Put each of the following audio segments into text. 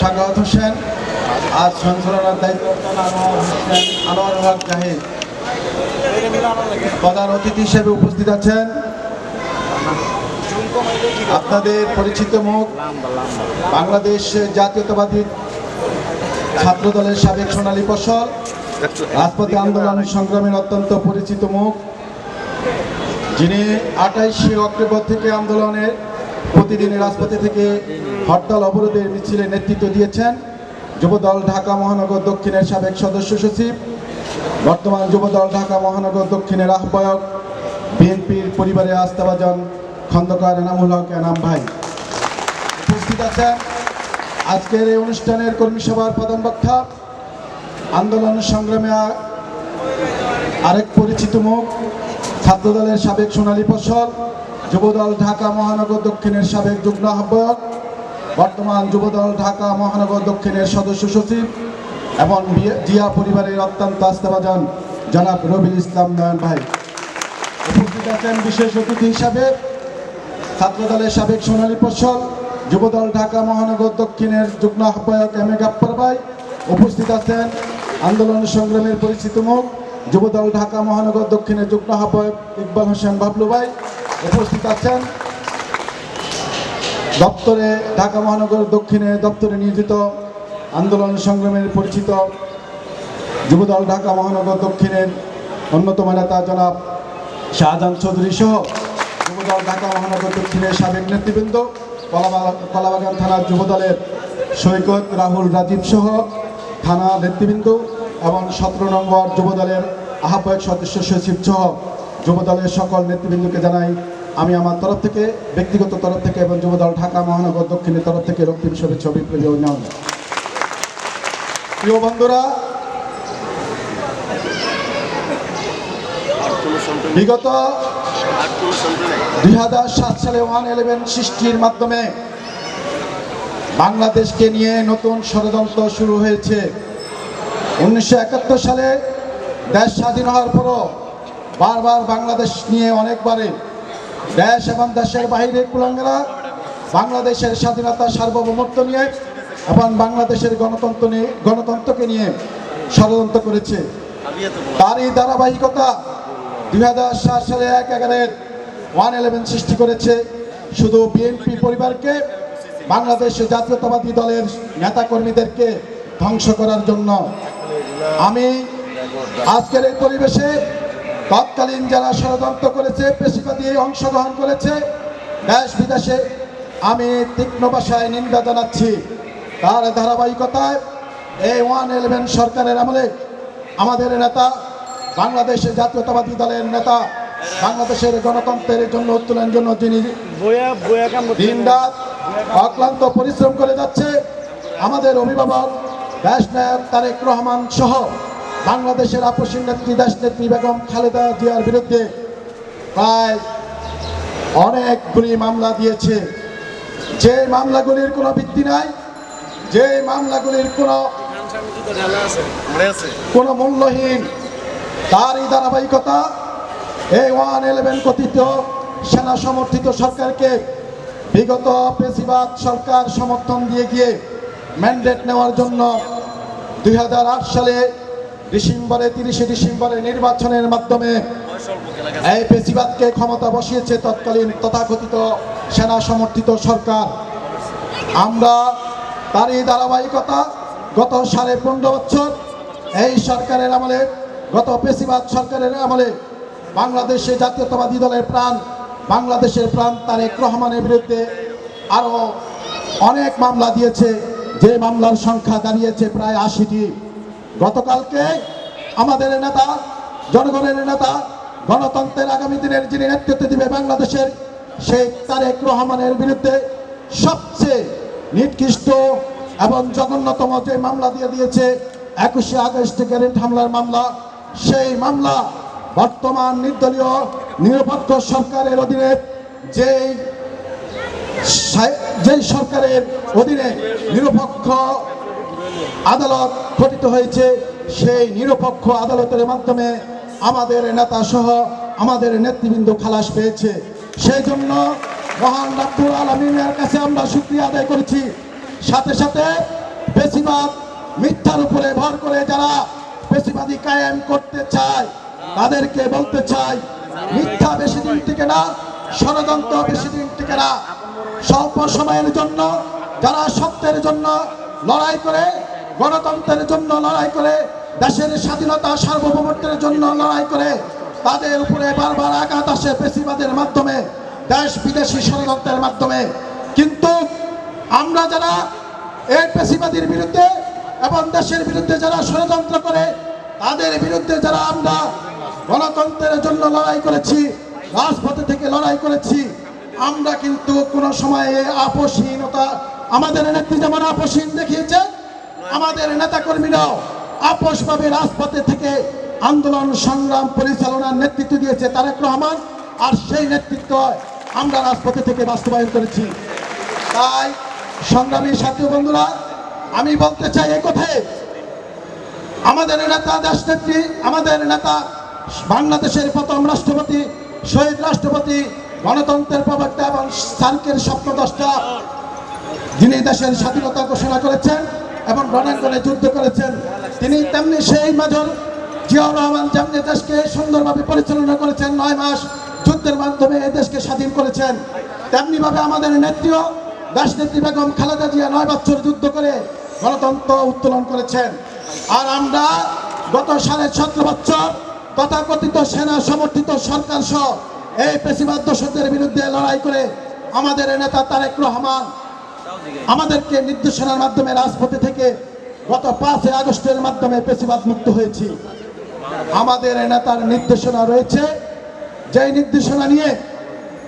সাগাওয়াত হোসেন। আজ সঞ্চালনার দায়িত্ব আনোয়ার প্রধান অতিথি হিসেবে উপস্থিত আছেন। আপনাদের পরিচিত মুখ, বাংলাদেশ জাতীয়তাবাদী ছাত্র দলের সাবেক সোনালী ফসল, রাজপথে আন্দোলন সংগ্রামের অত্যন্ত পরিচিত মুখ, যিনি আঠাইশে অক্টোবর থেকে আন্দোলনের প্রতিদিন রাজপথে থেকে হরতাল অবরোধের মিছিলে নেতৃত্ব দিয়েছেন যুবদল ঢাকা মহানগর দক্ষিণের সাবেক সদস্য সচিব, বর্তমান যুবদল ঢাকা মহানগর দক্ষিণের আহ্বায়ক, বিএনপির পরিবারের আস্থাভাজন খন্দকার এনামুল হক এনাম ভাই। উপস্থিত আছেন আজকের এই অনুষ্ঠানের কর্মী সভার প্রধান বক্তা, আন্দোলন সংগ্রামে আরেক পরিচিত মুখ, ছাত্রদলের সাবেক সোনালী ফসল যুবদল ঢাকা মহানগর দক্ষিণের সাবেক যুগ্ম আহ্বায়ক, বর্তমান যুবদল ঢাকা মহানগর দক্ষিণের সদস্য সচিব এবং জিয়া পরিবারের অত্যন্ত আস্থাভাজন জনাব রবিল ইসলাম নয়ন ভাই। উপস্থিত আছেন বিশেষ অতিথি হিসাবে ছাত্রদলের সাবেক সোনালী ফসল যুবদল ঢাকা মহানগর দক্ষিণের যুগ্ম আহ্বায়ক এম এ গাপ্পর ভাই। উপস্থিত আছেন আন্দোলন সংগ্রামের পরিচিত মুখ, যুবদল ঢাকা মহানগর দক্ষিণের যুগ্ম আহ্বায়ক ইকবাল হোসেন বাবলু ভাই। উপস্থিত আছেন। দপ্তরে ঢাকা মহানগর দক্ষিণে দপ্তরে নিয়োজিত আন্দোলন সংগ্রামের পরিচিত যুবদল ঢাকা মহানগর দক্ষিণের অন্যতম নেতা জনাব শাহজাহান চৌধুরী সহ যুবদল ঢাকা মহানগর দক্ষিণের সাবেক নেতৃবৃন্দ কলাবা- কলাবাগান থানার যুবদলের সৈকত রাহুল রাজীব সহ থানা নেতৃবৃন্দ এবং সতেরো নম্বর যুবদলের আহ্বায়ক সদস্য সচিব সহ যুবদলের সকল নেতৃবৃন্দকে জানাই, আমি আমার তরফ থেকে, ব্যক্তিগত তরফ থেকে এবং যুবদল ঢাকা মহানগর দক্ষিণের তরফ থেকে রক্তিম শুভেচ্ছা বিপ্লবী অভিনন্দন। প্রিয় বন্ধুরা, বিগত দুই হাজার সাত সালে ওয়ান ইলেভেন সৃষ্টির মাধ্যমে বাংলাদেশকে নিয়ে নতুন ষড়যন্ত্র শুরু হয়েছে। উনিশশো একাত্তর সালে দেশ স্বাধীন হওয়ার পরও বারবার বাংলাদেশ নিয়ে অনেকবারে দেশ এবং দেশের বাইরে কুলাঙ্গারা বাংলাদেশের স্বাধীনতা সার্বভৌমত্ব নিয়ে এবং বাংলাদেশের গণতন্ত্র নিয়ে, গণতন্ত্রকে নিয়ে ষড়যন্ত্র করেছে। তারই ধারাবাহিকতা দুই হাজার সাত সালে এক এগারের ওয়ান ইলেভেন সৃষ্টি করেছে। শুধু বিএনপি পরিবারকে, বাংলাদেশ জাতীয়তাবাদী দলের নেতাকর্মীদেরকে ধ্বংস করার জন্য। আমি আজকের এই পরিবেশে তৎকালীন যারা ষড়যন্ত্র করেছে পেশিবাদী অংশগ্রহণ করেছে দেশ বিদেশে আমি তীক্ষ্ণ ভাষায় নিন্দা জানাচ্ছি। তার ধারাবাহিকতায় এই ওয়ান ইলেভেন সরকারের আমলে আমাদের নেতা বাংলাদেশের জাতীয়তাবাদী দলের নেতা বাংলাদেশের গণতন্ত্রের জন্য উত্তোলনের জন্য যিনি বয়া দিন রাত অক্লান্ত পরিশ্রম করে যাচ্ছে আমাদের অভিভাবক দেশ নায়ক তারেক রহমান সহ বাংলাদেশের আপসীন নেত্রী দেশ নেত্রী বেগম খালেদা জিয়ার বিরুদ্ধে প্রায় অনেকগুলি মামলা দিয়েছে। যে মামলাগুলির কোনো ভিত্তি নাই, যে মামলাগুলির কোনো কোনো মূল্যহীন, তারই ধারাবাহিকতা এই ওয়ান ইলেভেন কথিত সেনা সমর্থিত সরকারকে বিগত পেশিবাদ সরকার সমর্থন দিয়ে গিয়ে ম্যান্ডেট নেওয়ার জন্য দুই হাজার আট সালে ডিসেম্বরে তিরিশে ডিসেম্বরে নির্বাচনের মাধ্যমে এই পেশিবাদকে ক্ষমতা বসিয়েছে তৎকালীন তথাকথিত সেনা সমর্থিত সরকার। আমরা তারই ধারাবাহিকতা গত সাড়ে পনেরো বছর এই সরকারের আমলে, গত পেশিবাদ সরকারের আমলে বাংলাদেশে জাতীয়তাবাদী দলের প্রাণ, বাংলাদেশের প্রাণ তারেক রহমানের বিরুদ্ধে আরও অনেক মামলা দিয়েছে। যে মামলার সংখ্যা দাঁড়িয়েছে প্রায় আশিটি। গতকালকে আমাদের নেতা, জনগণের নেতা, গণতন্ত্রের আগামী দিনের যিনি নেতৃত্ব দিবে বাংলাদেশের শেখ তারেক রহমানের বিরুদ্ধে সবচেয়ে নিকৃষ্ট এবং জঘন্যতম যে মামলা দিয়ে দিয়েছে, একুশে আগস্ট গ্যারেন্ট হামলার মামলা, সেই মামলা বর্তমান নির্দলীয়, নিরপেক্ষ সরকারের অধীনে যেই যেই সরকারের অধীনে নিরপেক্ষ আদালত গঠিত হয়েছে। সেই নিরপেক্ষ আদালতের মাধ্যমে আমাদের নেতা সহ আমাদের নেতৃবৃন্দ খালাস পেয়েছে। সেই জন্য মহান রাব্বুল আলমিনের কাছে আমরা শুক্রিয়া আদায় করেছি। সাথে সাথে বেশিরভাগ মিথ্যার উপরে ভর করে যারা বেশিবাদী কায়েম করতে চায়, তাদেরকে বলতে চাই, মিথ্যা বেশি দিন টিকে না, ষড়যন্ত্র বেশি দিন টিকে না। স্বল্প সময়ের জন্য, যারা সত্যের জন্য লড়াই করে গণতন্ত্রের জন্য লড়াই করে, দেশের স্বাধীনতা সার্বভৌমত্বের জন্য লড়াই করে, তাদের উপরে বারবার আঘাত আসে পেশিবাদের মাধ্যমে, দেশ বিদেশি ষড়যন্ত্রের মাধ্যমে। কিন্তু আমরা যারা এই পেশিবাদীর বিরুদ্ধে এবং দেশের বিরুদ্ধে যারা ষড়যন্ত্র করে, তাদের বিরুদ্ধে যারা আমরা গণতন্ত্রের জন্য লড়াই করেছি, রাজপথে থেকে লড়াই করেছি, আমরা কিন্তু কোনো সময়ে আপোষহীনতা আমাদের নেত্রী যেমন আপোষহীন দেখিয়েছে, আমাদের নেতাকর্মীরাও আপোষভাবে রাজপথে থেকে আন্দোলন, সংগ্রাম, পরিচালনার নেতৃত্ব দিয়েছে তারেক রহমান, আর সেই নেতৃত্ব আমরা রাজপথে থেকে বাস্তবায়ন করেছি। তাই সংগ্রামী সাথী বন্ধুরা, আমি বলতে চাই এ কথায় আমাদের নেতা দেশ নেত্রী, আমাদের নেতা বাংলাদেশের প্রথম রাষ্ট্রপতি, শহীদ রাষ্ট্রপতি, গণতন্ত্রের প্রবক্তা এবং সার্কের স্বপ্নদ্রষ্টা যিনি দেশের স্বাধীনতা ঘোষণা করেছেন এবং রণাঙ্গনে যুদ্ধ করেছেন, তিনি তেমনি সেই মেজর জিয়াউর রহমান যেমনি দেশকে সুন্দরভাবে পরিচালনা করেছেন, নয় মাস যুদ্ধের মাধ্যমে দেশকে স্বাধীন করেছেন, তেমনিভাবে আমাদের নেত্রীও দেশ নেত্রী বেগম খালেদা জিয়া নয় বছর যুদ্ধ করে গণতন্ত্র উত্তোলন করেছেন। আর আমরা গত সাড়ে সতেরো বছর তথাকথিত সেনা সমর্থিত সরকার সহ এই পেশিবাদ দোষদের বিরুদ্ধে লড়াই করে আমাদের নেতা তারেক রহমান আমাদেরকে নির্দেশনার মাধ্যমে রাজপথে থেকে গত পাঁচই আগস্টের মাধ্যমে পেশিবাদ মুক্ত হয়েছি। আমাদের নেতার নির্দেশনা রয়েছে। যেই নির্দেশনা নিয়ে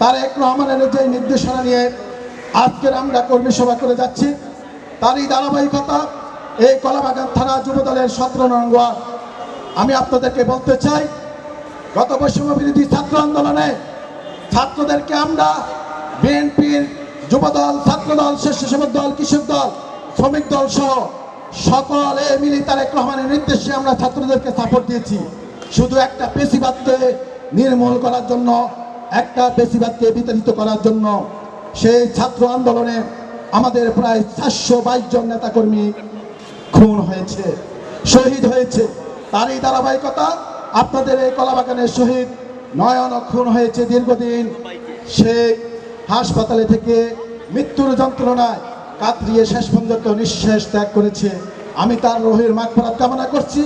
তারেক রহমানের যেই নির্দেশনা নিয়ে আজকের আমরা কর্মী সভা করে যাচ্ছি, তারই ধারাবাহিকতা এই কলাবাগান থানা যুবদলের সতেরো নং আমি আপনাদেরকে বলতে চাই, গত বৈষম্য বিরোধী ছাত্র আন্দোলনে ছাত্রদেরকে আমরা বিএনপির যুবদল, ছাত্রদল, স্বেচ্ছাসেবক দল, কৃষক দল, শ্রমিক দল সহ সকলে মিলে তারেক রহমানের নির্দেশে আমরা ছাত্রদেরকে সাপোর্ট দিয়েছি। শুধু একটা পেশিবাদকে নির্মূল করার জন্য, একটা পেশিবাদকে বিতাড়িত করার জন্য সেই ছাত্র আন্দোলনে আমাদের প্রায় চারশো বাইশ জন নেতাকর্মী খুন হয়েছে, শহীদ হয়েছে। তারই ধারাবাহিকতা আপনাদের এই কলাবাগানের শহীদ নয়ন খুন হয়েছে দীর্ঘদিন। সে হাসপাতালে থেকে মৃত্যুর যন্ত্রণায় কাতরিয়ে শেষ পর্যন্ত নিঃশ্বাস ত্যাগ করেছে। আমি তার রোহের মাগফরাত কামনা করছি।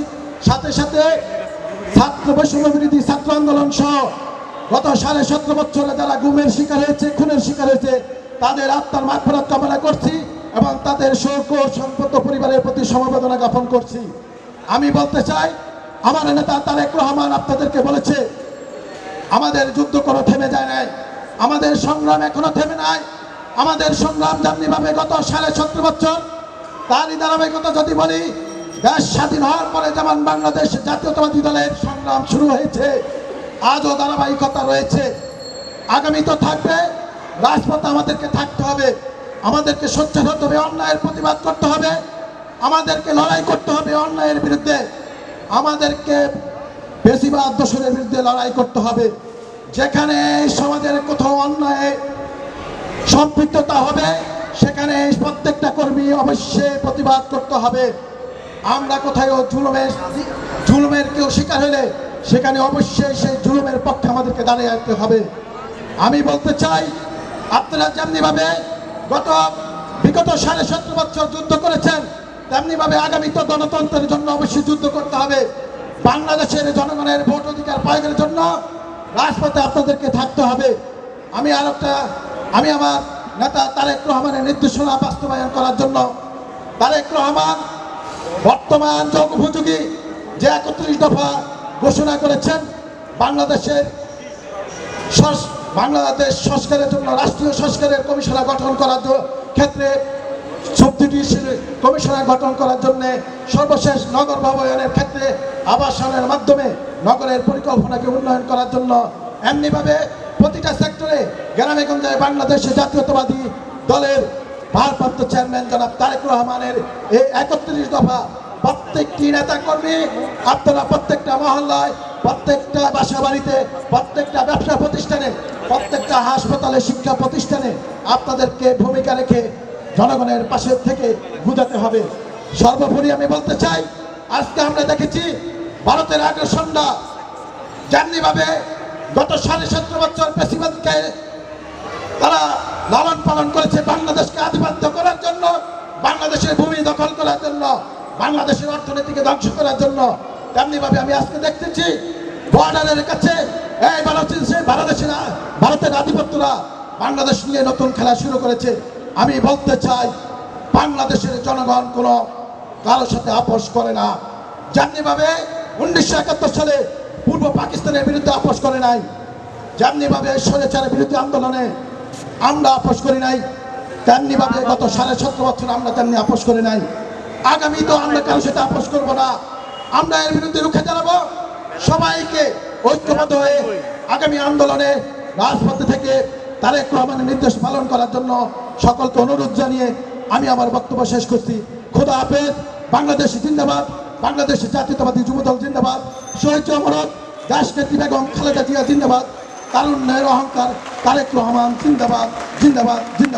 সাথে সাথে ছাত্র বৈষম্য বিরোধী ছাত্র আন্দোলন সহ গত সাড়ে সতেরো বছরে যারা গুমের শিকার হয়েছে, খুনের শিকার হয়েছে, তাদের আত্মার মাগফরাত কামনা করছি এবং তাদের শোক ও সম্পদ পরিবারের প্রতি সমবেদনা জ্ঞাপন করছি। আমি বলতে চাই, আমার নেতা তারেক রহমান আপনাদেরকে বলেছে, আমাদের যুদ্ধ কোনো থেমে যায় নাই। আমাদের সংগ্রাম এখনও থেমে নাই। আমাদের সংগ্রাম যেমনিভাবে গত সাড়ে সত্তর বছর, তারই ধারাবাহিকতা যদি বলি, দেশ স্বাধীন হওয়ার পরে যেমন বাংলাদেশ জাতীয়তাবাদী দলের সংগ্রাম শুরু হয়েছে, আজও ধারাবাহিকতা রয়েছে। আগামী তো থাকবে, রাজপথে আমাদেরকে থাকতে হবে। আমাদেরকে সোচ্চার হতে হবে, অন্যায়ের প্রতিবাদ করতে হবে। আমাদেরকে লড়াই করতে হবে অন্যায়ের বিরুদ্ধে। আমাদেরকে বেশিরভাগ দোষরের বিরুদ্ধে লড়াই করতে হবে। যেখানে সমাজের কোথাও অন্যায় সম্পৃক্ততা হবে, সেখানে প্রত্যেকটা কর্মী অবশ্যই প্রতিবাদ করতে হবে। আমরা কোথাও জুলুমের জুলুমের কেউ শিকার হলে সেখানে অবশ্যই সেই জুলুমের পক্ষে আমাদেরকে দাঁড়িয়ে আসতে হবে। আমি বলতে চাই, আপনারা যেমনিভাবে গত বিগত সাড়ে সতেরো বছর যুদ্ধ করেছেন, তেমনিভাবে আগামী তো গণতন্ত্রের জন্য অবশ্যই যুদ্ধ করতে হবে। বাংলাদেশের জনগণের ভোট অধিকার প্রয়োগের জন্য রাজপথে আপনাদেরকে থাকতে হবে। আমি আর একটা, আমি আমার নেতা তারেক রহমানের নির্দেশনা বাস্তবায়ন করার জন্য তারেক রহমান বর্তমান যোগ উপযোগী যে একত্রিশ দফা ঘোষণা করেছেন, বাংলাদেশের বাংলাদেশ সংস্কারের জন্য, রাষ্ট্রীয় সংস্কারের কমিশনার গঠন করার ক্ষেত্রে সবজিটি কমিশনার গঠন করার জন্য সর্বশেষ নগর ভবনের ক্ষেত্রে আবাসনের মাধ্যমে নগরের পরিকল্পনাকে উন্নয়ন করার জন্য এমনিভাবে প্রতিটা সেক্টরে গ্রামে গঞ্জে বাংলাদেশ জাতীয়তাবাদী দলের ভারপ্রাপ্ত চেয়ারম্যান জনাব তারেক রহমানের এই একত্রিশ দফা প্রত্যেকটি নেতা কর্মী আপনারা প্রত্যেকটা মহল্লায়, প্রত্যেকটা বাসা বাড়িতে প্রত্যেকটা ব্যবসা প্রতিষ্ঠানে, প্রত্যেকটা হাসপাতালে, শিক্ষা প্রতিষ্ঠানে আপনাদেরকে ভূমিকা রেখে জনগণের পাশে থেকে বুঝাতে হবে। সর্বোপরি আমি বলতে চাই, আজকে আমরা দেখেছি ভারতের আগ্রাসনটা যেমনিভাবে গত সাড়ে সতেরো বছর বেশিবাদকে তারা লালন পালন করেছে বাংলাদেশকে আধিপত্য করার জন্য, বাংলাদেশের ভূমি দখল করার জন্য, বাংলাদেশের অর্থনীতিকে ধ্বংস করার জন্য। তেমনিভাবে আমি আজকে দেখতেছি বর্ডারের কাছে, এই বাংলাদেশে বাংলাদেশের ভারতের আধিপত্যরা বাংলাদেশ নিয়ে নতুন খেলা শুরু করেছে। আমি বলতে চাই, বাংলাদেশের জনগণ কোনো কারোর সাথে আপোষ করে না। যেমনিভাবে উনিশশো একাত্তর সালে পূর্ব পাকিস্তানের বিরুদ্ধে আপোষ করে নাই। যেমনিভাবে স্বৈরাচারের বিরুদ্ধে আন্দোলনে আমরা আপোষ করি নাই, তেমনিভাবে গত সাড়ে সতেরো বছর আমরা তেমনি আপোষ করি নাই। আগামী তো আমরা কারোর সাথে আপোষ করব না। আমরা এর বিরুদ্ধে রুখে দাঁড়াবো। সবাইকে ঐক্যবদ্ধ হয়ে আগামী আন্দোলনে রাজপথে থেকে তারেক রহমানের নির্দেশ পালন করার জন্য সকলকে অনুরোধ জানিয়ে আমি আমার বক্তব্য শেষ করছি। খোদা হাফেজ, বাংলাদেশ জিন্দাবাদ। বাংলাদেশের জাতীয়তাবাদী যুবদল জিন্দাবাদ। শহীদ অমরত দেশ নেত্রী বেগম খালেদা জিয়া জিন্দাবাদ। তারুণ্যের অহংকার তারেক রহমান জিন্দাবাদ জিন্দাবাদ জিন্দাবাদ।